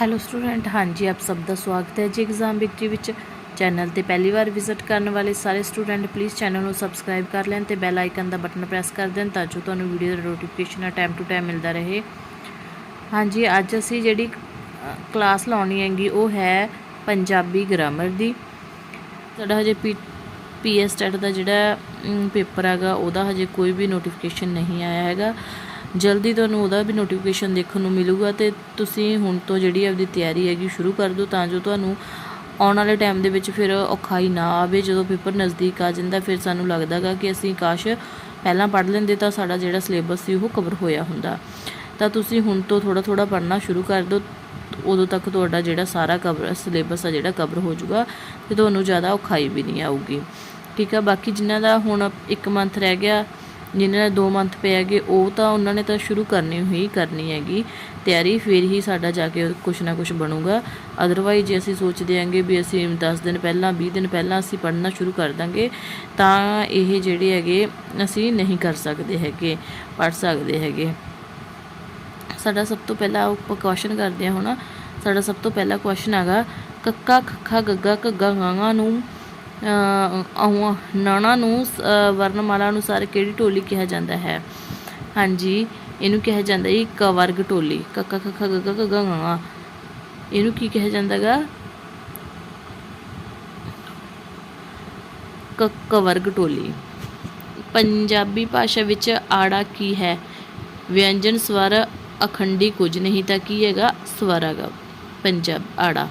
Hello student, ਹਾਂਜੀ, ਆਪ ਸਭ ਦਾ ਸਵਾਗਤ ਹੈ ਜੀ ਐਗਜ਼ਾਮ ਵਿਕਟਰੀ ਵਿੱਚ। ਚੈਨਲ ਤੇ ਪਹਿਲੀ ਵਾਰ ਵਿਜ਼ਿਟ ਕਰਨ ਵਾਲੇ ਸਾਰੇ ਸਟੂਡੈਂਟ ਪਲੀਜ਼ ਚੈਨਲ ਨੂੰ ਸਬਸਕ੍ਰਾਈਬ ਕਰ ਲੈਣ ਤੇ ਬੈਲ ਆਈਕਨ ਦਾ ਬਟਨ ਪ੍ਰੈਸ ਕਰ ਦੇਣ ਤਾਂ ਜੋ ਤੁਹਾਨੂੰ ਵੀਡੀਓ ਦਾ ਨੋਟੀਫਿਕੇਸ਼ਨ ਟਾਈਮ ਟੂ ਟਾਈਮ ਮਿਲਦਾ ਰਹੇ। ਹਾਂਜੀ, ਅੱਜ ਅਸੀਂ ਜਿਹੜੀ ਕਲਾਸ ਲਾਉਣੀ ਹੈਗੀ, ਉਹ ਹੈ ਪੰਜਾਬੀ ਗ੍ਰਾਮਰ ਦੀ। ਸਾਡਾ ਹਜੇ ਪੀ ਪੀਐਸ ਟੈਟ ਦਾ ਜਿਹੜਾ ਪੇਪਰ ਹੈਗਾ, ਉਹਦਾ ਹਜੇ ਕੋਈ ਵੀ ਨੋਟੀਫਿਕੇਸ਼ਨ ਨਹੀਂ ਆਇਆ ਹੈਗਾ। ਜਲਦੀ ਤੁਹਾਨੂੰ ਉਹਦਾ ਵੀ ਨੋਟੀਫਿਕੇਸ਼ਨ ਦੇਖਣ ਨੂੰ ਮਿਲੂਗਾ ਤੇ ਤੁਸੀਂ ਹੁਣ ਤੋਂ ਜਿਹੜੀ ਆਪਦੀ ਤਿਆਰੀ ਹੈਗੀ ਸ਼ੁਰੂ ਕਰ ਦਿਓ ਤਾਂ ਜੋ ਤੁਹਾਨੂੰ ਆਉਣ ਵਾਲੇ ਟਾਈਮ ਦੇ ਵਿੱਚ ਫਿਰ ਔਖਾਈ ਨਾ ਆਵੇ। ਜਦੋਂ ਪੇਪਰ ਨਜ਼ਦੀਕ ਆ ਜਾਂਦਾ, ਫਿਰ ਸਾਨੂੰ ਲੱਗਦਾਗਾ ਕਿ ਅਸੀਂ ਕਾਸ਼ ਪਹਿਲਾਂ ਪੜ੍ਹ ਲੈਂਦੇ ਤਾਂ ਸਾਡਾ ਜਿਹੜਾ ਸਿਲੇਬਸ ਸੀ ਉਹ ਕਵਰ ਹੋਇਆ ਹੁੰਦਾ। ਤਾਂ ਤੁਸੀਂ ਹੁਣ ਤੋਂ ਥੋੜਾ ਥੋੜਾ ਪੜ੍ਹਨਾ ਸ਼ੁਰੂ ਕਰ ਦਿਓ, ਉਦੋਂ ਤੱਕ ਤੁਹਾਡਾ ਜਿਹੜਾ ਸਾਰਾ ਕਵਰ ਸਿਲੇਬਸ ਆ ਜਿਹੜਾ ਕਵਰ ਹੋ ਜਾਊਗਾ ਤੇ ਤੁਹਾਨੂੰ ਜ਼ਿਆਦਾ ਔਖਾਈ ਵੀ ਨਹੀਂ ਆਊਗੀ। ਠੀਕ ਆ, ਬਾਕੀ ਜਿਨ੍ਹਾਂ ਦਾ ਹੁਣ 1 ਮੰਥ ਰਹਿ ਗਿਆ ਜਿਨ੍ਹਾਂ ਦੇ 2 ਮੰਥ ਪਏ ਹੈਗੇ, ਉਹ ਤਾਂ ਉਹਨਾਂ ਨੇ ਤਾਂ ਸ਼ੁਰੂ ਕਰਨੀ ਹੀ ਕਰਨੀ ਹੈਗੀ। ਤਿਆਰੀ ਫਿਰ ਹੀ ਸਾਡਾ ਜਾ ਕੇ ਕੁਛ ਨਾ ਕੁਛ ਬਣੂਗਾ। ਅਦਰਵਾਈਜ਼ ਜੇ ਅਸੀਂ ਸੋਚਦੇ ਆਂਗੇ ਵੀ ਅਸੀਂ 10 ਦਿਨ ਪਹਿਲਾਂ 20 ਦਿਨ ਪਹਿਲਾਂ ਅਸੀਂ ਪੜ੍ਹਨਾ ਸ਼ੁਰੂ ਕਰ ਦਾਂਗੇ, ਤਾਂ ਇਹ ਜਿਹੜੇ ਹੈਗੇ ਅਸੀਂ ਨਹੀਂ ਕਰ ਸਕਦੇ ਹੈਗੇ, ਪੜ੍ਹ ਸਕਦੇ ਹੈਗੇ। ਸਾਡਾ ਸਭ ਤੋਂ ਪਹਿਲਾਂ ਆਪਾਂ ਕੁਐਸਚਨ ਕਰਦੇ ਹਾਂ ਹੁਣ। ਸਾਡਾ ਸਭ ਤੋਂ ਪਹਿਲਾ ਕੁਐਸਚਨ ਹੈਗਾ ਕੱਕਾ ਖੱਖਾ ਗੱਗਾ ਘੱਗਾ ਗਾਂਗਾ ਨੂੰ ਨਾਣਾ ਨੂੰ ਅ, ਵਰਣਮਾਲਾ ਅਨੁਸਾਰ ਕਿਹੜੀ ਟੋਲੀ ਕਿਹਾ ਜਾਂਦਾ ਹੈ? ਹਾਂਜੀ ਇਹਨੂੰ ਕਿਹਾ ਜਾਂਦਾ ਹੈ ਕ ਵਰਗ ਟੋਲੀ। ਕੱਕਾ ਖੱਖਾ ਗੱਗਾ ਘੱਗਾ ਗਾਂਗਾ ਇਹਨੂੰ ਕੀ ਕਿਹਾ ਜਾਂਦਾਗਾ ਕ ਵਰਗ ਟੋਲੀ। ਪੰਜਾਬੀ ਭਾਸ਼ਾ ਵਿੱਚ ਆੜਾ ਕੀ ਹੈ? ਵਿਅੰਜਨ ਸਵਰ ਅਖੰਡੀ ਕੁਝ ਨਹੀਂ ਤਾਂ ਕੀ ਹੈਗਾ? ਸਵਰ ਹੈਗਾ। ਪੰਜਾਬ ਆੜਾ।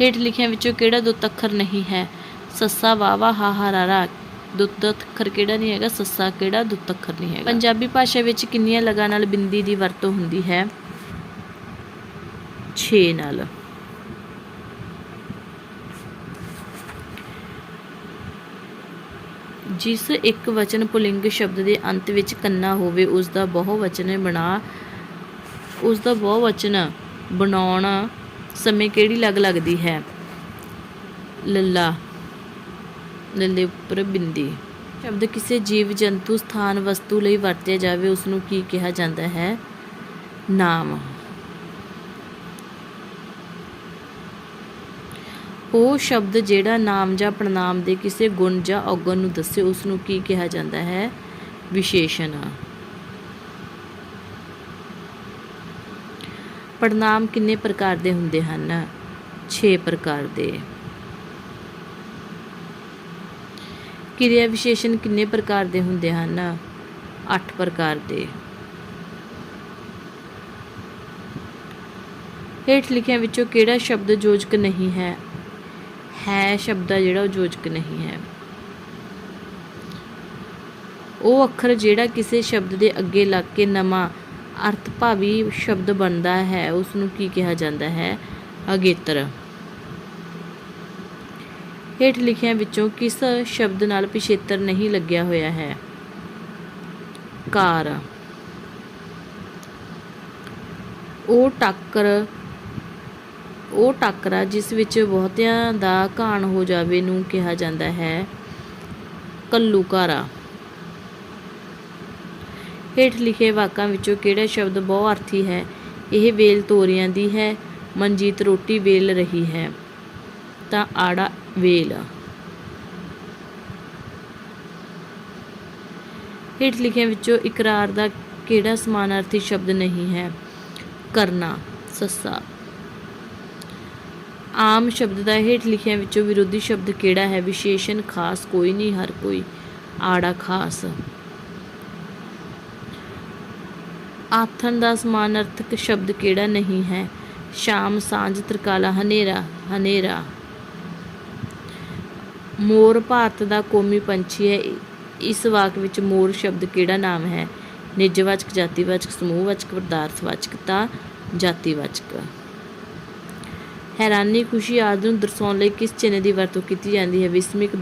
ਹੇਠ ਲਿਖਿਆਂ ਵਿੱਚੋਂ ਕਿਹੜਾ ਦੁੱਤ ਅੱਖਰ ਨਹੀਂ ਹੈ? ਸੱਸਾ ਵਾਵਾ ਹਾ ਰਾ ਦੁੱਤ ਅੱਖਰ ਕਿਹੜਾ ਨਹੀਂ ਹੈਗਾ? ਸੱਸਾ ਕਿਹੜਾ ਦੁੱਤ ਅੱਖਰ ਨਹੀਂ ਹੈਗਾ? ਪੰਜਾਬੀ ਭਾਸ਼ਾ ਵਿੱਚ ਕਿੰਨੀਆਂ ਲਗਾਂ ਨਾਲ ਬਿੰਦੀ ਦੀ ਵਰਤੋਂ ਹੁੰਦੀ ਹੈ? 6 ਨਾਲ। ਜਿਸ ਇੱਕ ਵਚਨ ਪੁਲਿੰਗ ਸ਼ਬਦ ਦੇ ਅੰਤ ਵਿੱਚ ਕੰਨਾ ਹੋਵੇ ਉਸ ਦਾ ਬਹੁ ਬਣਾ ਉਸ ਦਾ ਬਹੁ ਵਚਨ ਸਮੇਂ ਕਿਹੜੀ ਲੱਗ ਲੱਗਦੀ ਹੈ? ਲੱਲਾ, ਲੱਲੇ ਉੱਪਰ ਬਿੰਦੀ। ਸ਼ਬਦ ਕਿਸੇ ਜੀਵ ਜੰਤੂ ਸਥਾਨ ਵਸਤੂ ਲਈ ਵਰਤਿਆ ਜਾਵੇ ਉਸ ਨੂੰ ਕੀ ਕਿਹਾ ਜਾਂਦਾ ਹੈ? ਨਾਮ। ਉਹ ਸ਼ਬਦ ਜਿਹੜਾ ਨਾਮ ਜਾਂ ਪ੍ਰਣਾਮ ਦੇ ਕਿਸੇ ਗੁਣ ਜਾਂ ਔਗਣ ਨੂੰ ਦੱਸੇ ਉਸ ਨੂੰ ਕੀ ਕਿਹਾ ਜਾਂਦਾ ਹੈ? ਵਿਸ਼ੇਸ਼ਣ। ਪ੍ਰਣਾਮ ਕਿੰਨੇ ਪ੍ਰਕਾਰ ਦੇ ਹੁੰਦੇ ਹਨ? 6 ਪ੍ਰਕਾਰ ਦੇ। ਕਿਰਿਆ ਵਿਸ਼ੇਸ਼ਣ ਕਿੰਨੇ ਪ੍ਰਕਾਰ ਦੇ ਹੁੰਦੇ ਹਨ? 8 ਪ੍ਰਕਾਰ ਦੇ। ਹੇਠ ਲਿਖਿਆਂ ਵਿੱਚੋਂ ਕਿਹੜਾ ਸ਼ਬਦ ਯੋਜਕ ਨਹੀਂ ਹੈ? ਹੈ ਸ਼ਬਦ ਆ ਜਿਹੜਾ ਉਹ ਯੋਜਕ ਨਹੀਂ ਹੈ। ਉਹ ਅੱਖਰ ਜਿਹੜਾ ਕਿਸੇ ਸ਼ਬਦ ਦੇ ਅੱਗੇ ਲੱਗ ਕੇ ਨਵਾਂ ਅਰਥ ਭਾਵੀ ਸ਼ਬਦ ਬਣਦਾ ਹੈ ਉਸ ਨੂੰ ਕੀ ਕਿਹਾ ਜਾਂਦਾ ਹੈ? ਅਗੇਤਰ। ਹੇਠ ਲਿਖਿਆਂ ਵਿੱਚੋਂ ਕਿਸ ਸ਼ਬਦ ਨਾਲ ਪਿਛੇਤਰ ਨਹੀਂ ਲੱਗਿਆ ਹੋਇਆ ਹੈ? ਕਾਰ। ਉਹ ਟੱਕਰ, ਉਹ ਟੱਕਰਾ ਜਿਸ ਵਿੱਚ ਬਹੁਤਿਆਂ ਦਾ ਘਾਣ ਹੋ ਜਾਵੇ ਨੂੰ ਕਿਹਾ ਜਾਂਦਾ ਹੈ। ਕੱਲੂਕਾਰਾ। ਹੇਠ ਲਿਖੇ ਵਾਕਾਂ ਵਿੱਚੋਂ ਕਿਹੜਾ ਸ਼ਬਦ ਬਹੁ ਅਰਥੀ ਹੈ? ਇਹ ਵੇਲ ਤੋਰਿਆਂ ਦੀ ਹੈ, ਮਨਜੀਤ ਰੋਟੀ ਵੇਲ ਰਹੀ ਹੈ। ਤਾਂ ਆੜਾ ਵੇਲ। ਹੇਠ ਲਿਖਿਆਂ ਵਿੱਚੋਂ ਇਕਰਾਰ ਦਾ ਕਿਹੜਾ ਸਮਾਨਾਰਥੀ ਸ਼ਬਦ ਨਹੀਂ ਹੈ? ਕਰਨਾ, ਸੱਸਾ। ਆਮ ਸ਼ਬਦ ਦਾ ਹੇਠ ਲਿਖਿਆਂ ਵਿੱਚੋਂ ਵਿਰੋਧੀ ਸ਼ਬਦ ਕਿਹੜਾ ਹੈ? ਵਿਸ਼ੇਸ਼ਣ ਖਾਸ ਕੋਈ ਨਹੀਂ, ਹਰ ਕੋਈ। ਆੜਾ ਖਾਸ। ਆਥਣ ਦਾ ਸਮਾਨ ਅਰਥਕ ਸ਼ਬਦ ਕਿਹੜਾ ਨਹੀਂ ਹੈ? ਸ਼ਾਮ, ਸਾਂਝ, ਤਰਕਾਲਾ, ਹਨੇਰਾ ਹਨੇਰਾ। ਮੋਰ ਭਾਰਤ ਦਾ ਕੌਮੀ ਪੰਛੀ ਹੈ। ਇਸ ਵਾਕ ਵਿੱਚ ਮੋਰ ਸ਼ਬਦ ਕਿਹੜਾ ਨਾਮ ਹੈ? ਨਿੱਜਵਾਚਕ ਜਾਤੀਵਾਚਕ ਸਮੂਹਵਾਚਕ ਪਦਾਰਥਵਾਚਕ ਤਾਂ ਜਾਤੀਵਾਚਕ ਹੈਰਾਨੀ, ਖੁਸ਼ੀ, ਆਦਿ ਨੂੰ ਦਰਸਾਉਣ ਲਈ ਕਿਸ ਚਿੰਨ੍ਹ ਦੀ ਵਰਤੋਂ ਕੀਤੀ ਜਾਂਦੀ ਹੈ? ਵਿਸਮਿਕ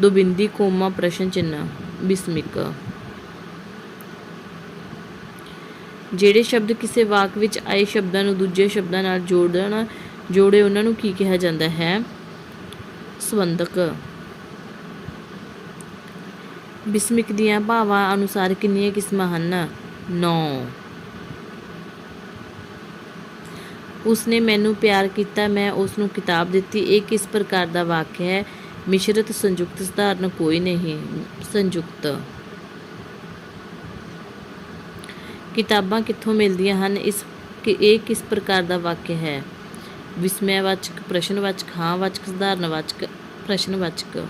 ਦੁਬਿੰਦੀ, ਕੋਮਾ, ਪ੍ਰਸ਼ਨ, ਚਿੰਨ੍ਹ। ਵਿਸਮਿਕ ਜਿਹੜੇ ਸ਼ਬਦ ਕਿਸੇ ਵਾਕ ਵਿੱਚ ਆਏ ਸ਼ਬਦਾਂ ਨੂੰ ਦੂਜੇ ਸ਼ਬਦਾਂ ਨਾਲ ਜੋੜਨ, ਜੋੜੇ ਉਹਨਾਂ ਨੂੰ ਕੀ ਕਿਹਾ ਜਾਂਦਾ ਹੈ? ਸੰਬੰਧਕ ਬਿਸਮਿਕ ਦੀਆਂ ਭਾਵਾਂ ਅਨੁਸਾਰ ਕਿੰਨੀਆਂ ਕਿਸਮਾਂ ਹਨ? 9 ਉਸਨੇ ਮੈਨੂੰ ਪਿਆਰ ਕੀਤਾ, ਮੈਂ ਉਸ ਨੂੰ ਕਿਤਾਬ ਦਿੱਤੀ। ਇਹ ਕਿਸ ਪ੍ਰਕਾਰ ਦਾ ਵਾਕਿਆ ਹੈ? ਮਿਸ਼ਰਤ, ਸੰਯੁਕਤ, ਸਧਾਰਨ ਕੋਈ ਨਹੀਂ। ਸੰਯੁਕਤ। ਕਿਤਾਬਾਂ ਕਿੱਥੋਂ ਮਿਲਦੀਆਂ ਹਨ? ਇਸ ਕਿ ਇਹ ਕਿਸ ਪ੍ਰਕਾਰ ਦਾ ਵਾਕਿਆ ਹੈ? ਵਿਸਮੈਵਾਚਕ ਪ੍ਰਸ਼ਨਵਾਚਕ ਹਾਂ ਵਾਚਕ ਸਧਾਰਨਵਾਚਕ, ਪ੍ਰਸ਼ਨਵਾਚਕ।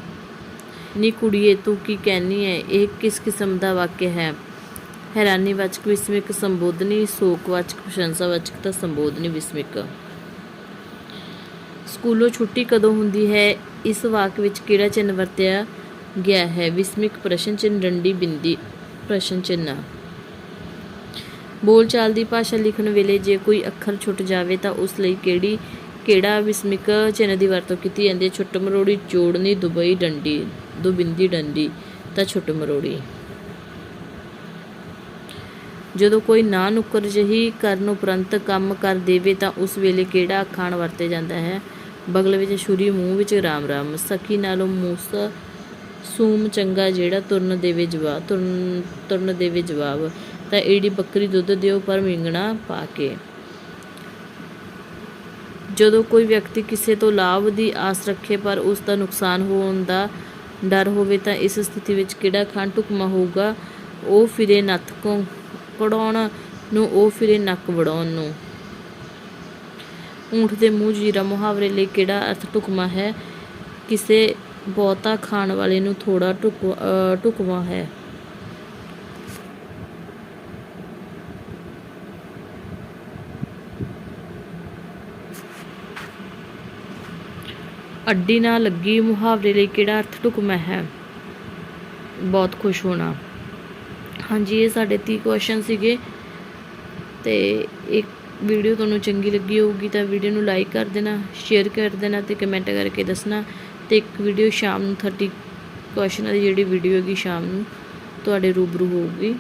ਨੀ ਕੁੜੀਏ, ਤੂੰ ਕੀ ਕਹਿਨੀ ਹੈ ਇਹ ਕਿਸ ਕਿਸਮ ਦਾ ਵਾਕਿਆ ਹੈ? ਹੈਰਾਨੀਵਾਚਕ, ਵਿਸਮਿਕ, ਸੰਬੋਧਨੀ, ਸ਼ੋਕਵਾਚਕ, ਪ੍ਰਸ਼ੰਸਾਵਾਚਕ ਤਾਂ ਸੰਬੋਧਨੀ, ਵਿਸਮਿਕ। ਸਕੂਲੋਂ ਛੁੱਟੀ ਕਦੋਂ ਹੁੰਦੀ ਹੈ? ਇਸ ਵਾਕ ਵਿੱਚ ਕਿਹੜਾ ਚਿੰਨ੍ਹ ਵਰਤਿਆ ਗਿਆ ਹੈ? ਵਿਸਮਿਕ, ਪ੍ਰਸ਼ਨ ਚਿੰਨ੍ਹ, ਡੰਡੀ, ਬਿੰਦੀ, ਪ੍ਰਸ਼ਨ ਚਿੰਨ੍ਹ। ਬੋਲਚਾਲ ਦੀ ਭਾਸ਼ਾ ਲਿਖਣ ਵੇਲੇ ਜੇ ਕੋਈ ਅੱਖਰ ਛੁੱਟ ਜਾਵੇ ਤਾਂ ਉਸ ਲਈ ਕਿਹੜੀ, ਕਿਹੜਾ ਵਿਸਮਿਕ ਚਿੰਨ੍ਹ ਦੀ ਵਰਤੋਂ ਕੀਤੀ ਜਾਂਦੀ ਹੈ? ਛੁੱਟ ਮਰੋੜੀ ਜੋੜਨੀ ਦੁਬਈ ਡੰਡੀ, ਦੁਬਿੰਦੀ ਡੰਡੀ, ਤਾਂ ਛੁੱਟ ਮਰੋੜੀ। ਜਦੋਂ ਕੋਈ ਨਾ ਨੁੱਕਰ ਜਹੀ ਕਰਨ ਉਪਰੰਤ ਕੰਮ ਕਰ ਦੇਵੇ ਤਾਂ ਉਸ ਵੇਲੇ ਕਿਹੜਾ ਅਖਾਣ ਵਰਤੇ ਜਾਂਦਾ ਹੈ? ਬਗਲ ਵਿੱਚ ਛੁਰੀ, ਮੂੰਹ ਵਿੱਚ ਰਾਮ ਰਾਮ। ਸਖੀ ਨਾਲੋਂ ਮੂਸ ਸੂਮ ਚੰਗਾ ਜਿਹੜਾ ਤੁਰਨ ਦੇਵੇ ਜਵਾਬ, ਤੁਰਨ ਤੁਰਨ ਦੇਵੇ ਜਵਾਬ। ਤਾਂ ਏੜੀ ਬੱਕਰੀ ਦੁੱਧ ਦਿਓ ਪਰ ਮਿੰਗਣਾ ਪਾ ਕੇ। ਜਦੋਂ ਕੋਈ ਵਿਅਕਤੀ ਕਿਸੇ ਤੋਂ ਲਾਭ ਦੀ ਆਸ ਰੱਖੇ ਪਰ ਉਸ ਦਾ ਨੁਕਸਾਨ ਹੋਣ ਦਾ ਡਰ ਹੋਵੇ ਤਾਂ ਇਸ ਸਥਿਤੀ ਵਿੱਚ ਕਿਹੜਾ ਖਾਨ ਢੁਕਮਾ ਹੋਊਗਾ? ਉਹ ਫਿਰੇ ਨੱਥ ਕੋ ਕਢਾਉਣ ਨੂੰ ਉਹ ਫਿਰੇ ਨੱਕ ਵੜਾਉਣ ਨੂੰ। ਊਂਠ ਦੇ ਮੂੰਹ ਜੀਰਾ ਮੁਹਾਵਰੇ ਲਈ ਕਿਹੜਾ ਅਰਥ ਢੁਕਮਾ ਹੈ? ਕਿਸੇ ਬਹੁਤਾ ਖਾਣ ਵਾਲੇ ਨੂੰ ਥੋੜਾ ਢੁਕ ਅ, ਢੁਕਵਾਂ ਹੈ। ਅੱਡੀ ਨਾ ਲੱਗੀ ਮੁਹਾਵਰੇ ਲਈ ਕਿਹੜਾ ਅਰਥ ਢੁਕਮਾ ਹੈ? ਬਹੁਤ ਖੁਸ਼ ਹੋਣਾ। ਹਾਂਜੀ, ਇਹ ਸਾਡੇ 30 ਕੁਐਸਚਨ ਸੀਗੇ। ਤੇ ਇੱਕ ਵੀਡੀਓ ਤੁਹਾਨੂੰ ਚੰਗੀ ਲੱਗੀ ਹੋਊਗੀ ਤਾਂ ਵੀਡੀਓ ਨੂੰ ਲਾਈਕ ਕਰ ਦੇਣਾ ਸ਼ੇਅਰ ਕਰ ਦੇਣਾ ਤੇ ਕਮੈਂਟ ਕਰਕੇ ਦੱਸਣਾ। ਤੇ ਇੱਕ ਵੀਡੀਓ ਸ਼ਾਮ ਨੂੰ 30 ਕੁਐਸਚਨਾਂ ਦੀ ਜਿਹੜੀ ਵੀਡੀਓ ਹੈਗੀ ਸ਼ਾਮ ਨੂੰ ਤੁਹਾਡੇ ਰੂਬਰੂ ਹੋਊਗੀ।